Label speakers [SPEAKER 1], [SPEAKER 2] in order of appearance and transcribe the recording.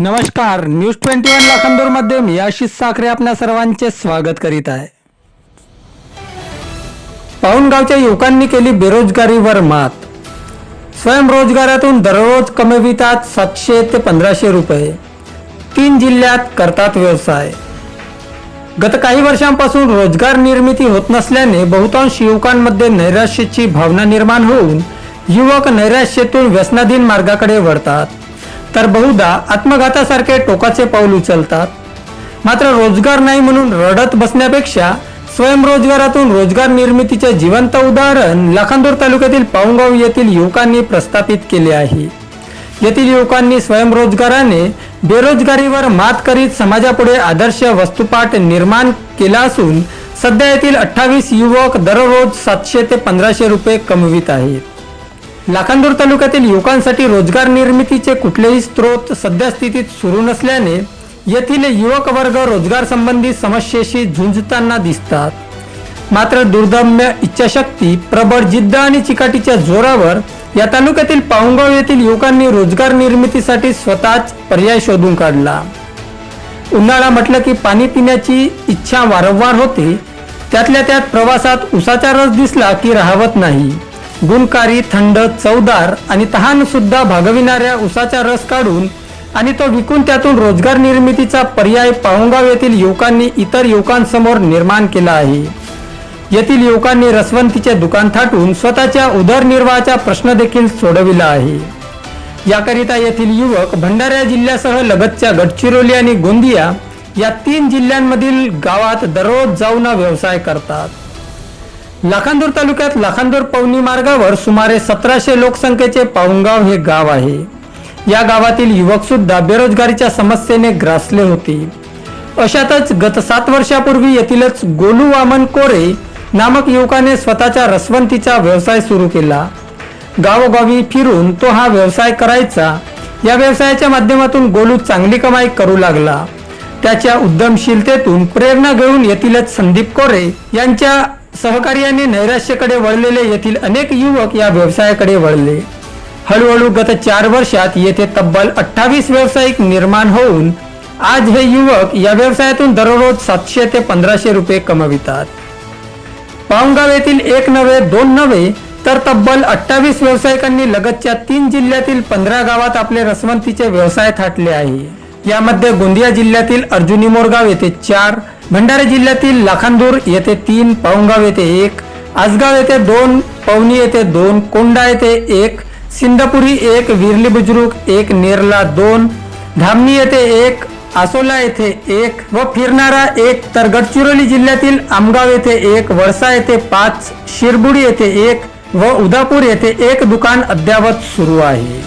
[SPEAKER 1] नमस्कार news twenty one लाखांदूरमध्ये मी आशिष साखरे आपल्या सर्वांचे स्वागत करीत आहे. पाहुणगावच्या युवकांनी केली बेरोजगारीवर मात. स्वयंरोजगारातून दररोज कमवितात सातशे ते पंधराशे रुपये. तीन जिल्ह्यात करतात व्यवसाय. गत काही वर्षांपासून रोजगार निर्मिती होत नसल्याने बहुतांश युवकांमध्ये नैराश्याची भावना निर्माण होऊन युवक नैराश्यातून व्यसनाधीन मार्गाकडे वळतात. तर बहुधा आत्मघातासारखे टोकाचे पाऊल उचलतात. मात्र रोजगार नाही म्हणून रडत बसण्यापेक्षा स्वयंरोजगारातून रोजगार निर्मितीचे जिवंत उदाहरण लाखांदूर तालुक्यातील पाऊंगाव येथील युवकांनी प्रस्थापित केले आहे. येथील युवकांनी स्वयंरोजगाराने बेरोजगारीवर मात करीत समाजापुढे आदर्श वस्तुपाठ निर्माण केला असून सध्या येथील अठ्ठावीस युवक दररोज सातशे ते पंधराशे रुपये कमवित आहेत. लाखांदूर तालुक्यातील युवकांसाठी रोजगार निर्मितीचे कुठलेही स्रोत सध्या स्थितीत सुरू नसल्याने येथील युवक वर्ग रोजगार संबंधी समस्येशी झुंजताना दिसतात. मात्र दुर्दम्य इच्छाशक्ती प्रबळ जिद्द आणि चिकाटीच्या जोरावर या तालुक्यातील पाऊंगाव येथील युवकांनी रोजगार निर्मितीसाठी स्वतःच पर्याय शोधून काढला. उन्हाळा म्हटलं की पाणी पिण्याची इच्छा वारंवार होते. त्यातल्या त्यात प्रवासात उसाचा रस दिसला की राहवत नाही. गुणकारी थंड चवदार आणि तहान सुद्धा भागविणाऱ्या उसाचा रस काढून आणि तो विकून त्यातून रोजगार निर्मितीचा पर्याय पाहुंगाव येथील युवकांनी इतर युवकांसमोर निर्माण केला आहे. येथील युवकांनी रसवंतीचे दुकान थाटून स्वतःच्या उदरनिर्वाहाचा प्रश्न देखील सोडविला आहे. याकरिता येथील युवक भंडारा जिल्ह्यासह लगतच्या गडचिरोली आणि गोंदिया या तीन जिल्ह्यांमधील गावात दररोज जाऊन हा व्यवसाय करतात. लाखांदूर तालुक्यात लाखांदूर पवनी मार्गावर सुमारे सतराशे लोकसंख्येचे पाऊंगाव हे गाव आहे. या गावातील युवक सुद्धा बेरोजगारीच्या समस्येने ग्रासले होते. अशातच गत सात वर्षापूर्वी येथीलच गोलू वामन कोरे नामक युवकाने स्वतःच्या रसवंतीचा व्यवसाय सुरू केला. गावोगावी फिरून तो हा व्यवसाय करायचा. या व्यवसायाच्या माध्यमातून गोलू चांगली कमाई करू लागला. त्याच्या उद्यमशीलतेतून प्रेरणा घेऊन येथीलच संदीप कोरे यांच्या सहकार्याने नैराश्याकडे वळलेले येथील अनेक युवक या व्यवसायाकडे वळले. हळूहळू गत चार वर्षात येथे तब्बल अठ्ठावीस व्यावसायिक निर्माण होऊन आज हे युवक या व्यवसायातून दररोज सातशे ते पंधराशे रुपये कमवितात. पावगाव येथील एक नव्हे दोन नव्हे तर तब्बल अठ्ठावीस व्यावसायिकांनी लगतच्या तीन जिल्ह्यातील पंधरा गावात आपले रसवंतीचे व्यवसाय थाटले आहे. यामध्ये गोंदिया जिल्ह्यातील अर्जुनी मोरगाव येथे चार भंडारा जिल्ह्यातील लाखांदूर येथे तीन पाऊंगाव येथे एक आसगाव येथे दोन पवनी येथे दोन कोंडा येथे एक सिंधापुरी एक विरली बुजुर्ग एक नेरला दोन धामणी येथे एक आसोला येथे एक व फिरणारा एक तर गडचिरोली जिल्ह्यातील आमगाव येथे एक वळसा येथे पाच शिरबुडी येथे एक व उदापूर येथे एक दुकान अद्यावत सुरू आहे.